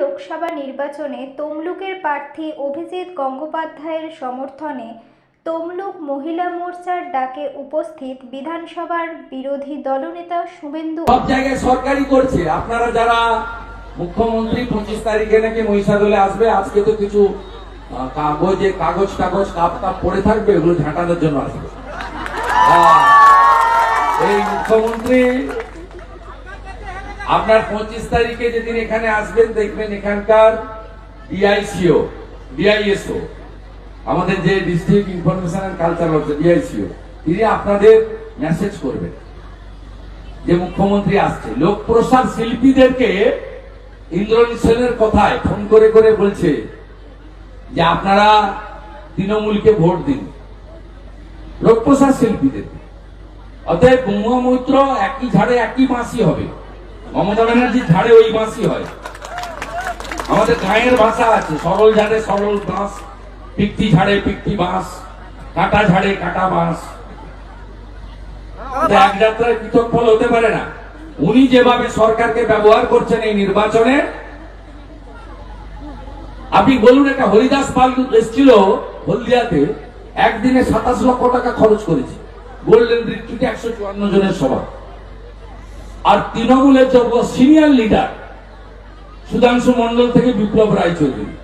লোকসভা নির্বাচনে তমলুকের প্রার্থী অভিজিৎ গঙ্গোপাধ্যায়ের সমর্থনে তমলুক মহিলা মোর্চার ডাকে উপস্থিত বিধানসভার বিরোধী দলনেতা শুভেন্দু সব জায়গায় সরকারি করছে। আপনারা যারা মুখ্যমন্ত্রী পঁচিশ তারিখে নাকি মহিষাদলে আসবে, আজকে তো কিছু কাগজে কাগজ টাগজ কাপ কাপ পড়ে থাকবে, এগুলো ঝাঁটানোর জন্য আসবে। এই মুখ্যমন্ত্রী আপনার পঁচিশ তারিখে যেদিন এখানে আসবেন, দেখবেন এখানকার ডিআইসিও ডিআইএসও আমাদের যে district information and culture officer DICO তিনি আপনাদের মেসেজ করবেন। যে মুখ্যমন্ত্রী আসছে লোক প্রসাদ শিল্পীদেরকে ইন্দ্রনীল সেনের কথায় ফোন করে করে বলছে যে আপনারা তৃণমূলকে ভোট দিন লোকপ্রসাদ শিল্পীদের অতএব গঙ্গা মৈত্র একই ঝাড়ে একই বাঁশি হবে। মমতা ব্যানার্জির ঝাড়ে ওই বাঁশি হয়। আমাদের গায়ের ভাষা আছে, সরল ঝাড়ে সরল বাঁশ, পিকটি ঝাড়ে পিকটি বাঁশ, কাটা ঝাড়ে কাটা বাঁশ। এক যাত্রায় পৃথক ফল হতে পারে না। উনি যেভাবে সরকারকে ব্যবহার করছেন এই নির্বাচনে, আপনি বলুন একটা হরিদাস পাল এসেছিল হলদিয়াতে, একদিনে সাতাশ লক্ষ টাকা খরচ করেছে। গোল্ডেন রিট্রিটে একশো চুয়ান্ন জনের সভা। আর তৃণমূলের যোগ্য সিনিয়র লিডার সুধাংশু মন্ডল থেকে বিপ্লব রায়চৌধুরী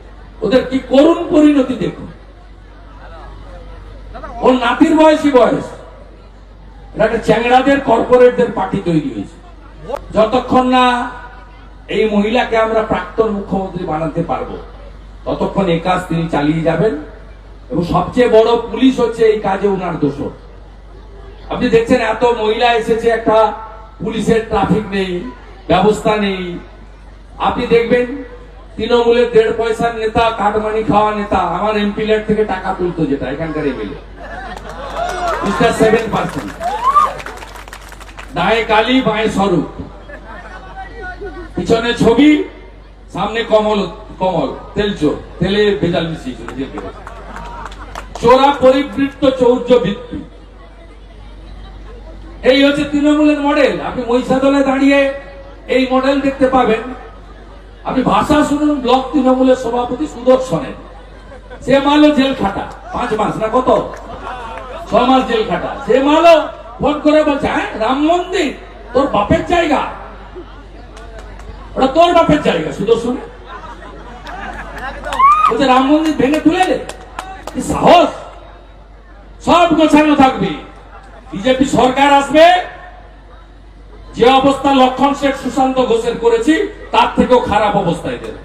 ওদের কি করুণ পরিণতি দেখুন? ওর নাতির বয়সী বয়স। একটা চ্যাংড়াদের কর্পোরেটদের পার্টি তৈরি হয়েছে। যতক্ষণ না এই মহিলাকে আমরা প্রাক্তন মুখ্যমন্ত্রী বানাতে পারব, ততক্ষণ এই কাজ তিনি চালিয়ে যাবেন। এবং সবচেয়ে বড় পুলিশ হচ্ছে এই কাজে উনার দোষ আপনি দেখছেন এত মহিলা এসেছে একটা পুলিশের ট্রাফিক নেই, ব্যবস্থা নেই। আপনি দেখবেন, তৃণমূলের দেড় পয়সার নেতা, কাটমানি খাওয়া নেতা, আমার এমপি লেট থেকে টাকা তুলতো যেটা, এখানকার এমএলএ সেভেন পার্সেন্ট দায়ে কালি, বাঁয়ে স্বরূপ। পিছনে ছবি, সামনে কমল কমল, তেল চোর, তেলে ভেজাল মিশিয়েছিল। চোরা পরিবৃত্ত চৌর্য ভিত্তি এই হচ্ছে তৃণমূলের মডেল আপনি মহিষাদলে দাঁড়িয়ে এই মডেল দেখতে পাবেন। আপনি ভাষা শুনুন, ব্লক তৃণমূলের সভাপতি সুদর্শনের সে মালো জেল খাটা, পাঁচ মাস না কত? ছ মাস জেল খাটা। সে মালো ফোন করে বলছে হ্যাঁ রাম মন্দির, তোর বাপের জায়গা? ওটা তোর বাপের জায়গা, সুদর্শন। রাম মন্দির ভেঙে তুলে সাহস? সব গোছানো থাকবে। বিজেপি সরকার আসবে, যে অবস্থা লক্ষণ শেখ সুশান্ত ঘোষের করেছি, তার থেকেও খারাপ অবস্থায় দেবে।